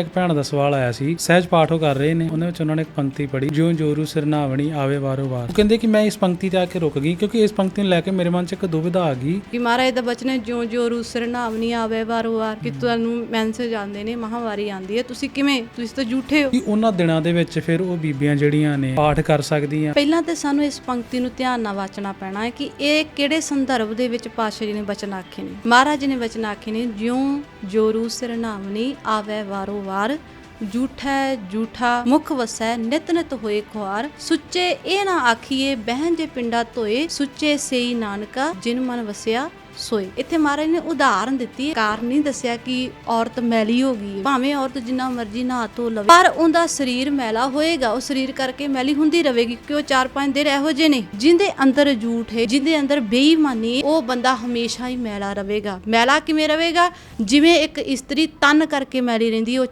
ਇੱਕ ਭੈਣ ਦਾ ਸਵਾਲ ਆਇਆ ਸੀ ਸਹਿਜ ਪਾਠ ਉਹ ਕਰ ਰਹੇ ਨੇ ਉਹਦੇ ਵਿੱਚ ਉਹਨਾਂ ਨੇ ਇੱਕ ਪੰਕਤੀ ਪੜ੍ਹੀ ਜਿਉਂ ਜੋਰੂ ਸਿਰਨਾਵਣੀ ਆਵੇ ਵਾਰੋ ਵਾਰ। ਉਹ ਕਹਿੰਦੇ ਕਿ ਮੈਂ ਇਸ ਪੰਕਤੀ ਤੇ ਆ ਕੇ ਰੁਕ ਗਈ ਕਿਉਂਕਿ ਇਸ ਪੰਕਤੀ ਨੂੰ ਲੈ ਕੇ ਮੇਰੇ ਮਨ 'ਚ ਇੱਕ ਦੁਵਿਧਾ ਆ ਗਈ। ਕਿ ਮਹਾਰਾਜ ਦਾ ਬਚਨ ਹੈ ਜਿਉਂ ਰੂਸਰ ਨਾਵਨੀ ਆਵੇ ਵਾਰੋ ਵਾਰ ਕਿ ਤੁਹਾਨੂੰ ਮੈਂਸੇਜ ਆਉਂਦੇ ਨੇ ਮਹਾਵਾਰੀ ਆਉਂਦੀ ਹੈ। ਤੁਸੀਂ ਕਿਵੇਂ ਤੁਸੀਂ ਤਾਂ ਝੂਠੇ ਹੋ। ਕਿ ਉਹਨਾਂ ਦਿਨਾਂ ਦੇ ਵਿੱਚ ਫਿਰ ਉਹ ਬੀਬੀਆਂ ਜਿਹੜੀਆਂ ਨੇ ਪਾਠ ਕਰ ਸਕਦੀਆਂ। ਪਹਿਲਾਂ ਤੇ ਸਾਨੂੰ ਇਸ ਪੰਕਤੀ ਨੂੰ ਧਿਆਨ ਨਾਲ ਵਾਚਣਾ ਪੈਣਾ ਹੈ ਕਿ ਇਹ ਕਿਹੜੇ ਸੰਦਰਭ ਦੇ ਵਿੱਚ ਪਾਤਸ਼ਾਹ ਜੀ ਨੇ ਬਚਨ ਆਖੇ ਨੇ। ਮਹਾਰਾਜ ਜੀ ਨੇ ਬਚਨ ਆਖੇ ਨੇ ਜਿਉਂ ਜੋਰੂ ਸਿਰਨਾਵਨੀ ਆਵੇ ਵਾਰੋ ਵਾਰ ਝੂਠਾ ਝੂਠਾ ਮੁਖ ਵਸੈ ਨਿਤ ਨਿਤ ਹੋਏ ਖੁਆਰ। ਸੁੱਚੇ ਇਹ ਨਾ ਆਖੀਏ ਬਹਿਨ ਜੇ ਪਿੰਡਾ ਧੋਏ, ਸੁੱਚੇ ਸੇਈ ਨਾਨਕਾ ਜਿਨ ਮਨ ਵਸਿਆ ਸੋਏ। ਇੱਥੇ ਮਹਾਰਾਜ ਨੇ ਉਦਾਹਰਨ ਦਿੱਤੀ ਹੈ ਨਹੀਂ ਦੱਸਿਆ ਕਿ ਔਰਤ ਮੈਲੀ ਹੋ ਗਈ ਭਾਵੇਂ ਔਰਤ ਜਿੰਨਾ ਮਰਜ਼ੀ ਨਹਾ ਧੋ ਲਵੇ, ਪਰ ਉਹਦਾ ਸਰੀਰ ਮੈਲਾ ਹੋਏਗਾ। ਉਹ ਸਰੀਰ ਕਰਕੇ ਮੈਲੀ ਹੁੰਦੀ ਰਹੇਗੀ ਕਿਉਂਕਿ ਉਹ ਚਾਰ ਪੰਜ ਦਿਨ ਇਹੋ ਜਿਹੇ ਨੇ? ਜਿੰਦੇ ਅੰਦਰ ਝੂਠ ਹੈ, ਜਿੰਦੇ ਅੰਦਰ ਬੇਈਮਾਨੀ ਉਹ ਬੰਦਾ ਹਮੇਸ਼ਾ ਹੀ ਮੈਲਾ ਰਹੇਗਾ ਮੈਲਾ ਕਿਵੇਂ ਰਹੇਗਾ ਜਿਵੇਂ ਇੱਕ ਇਸਤਰੀ ਤਨ ਕਰਕੇ ਮੈਲੀ ਰਹਿੰਦੀ ਉਹ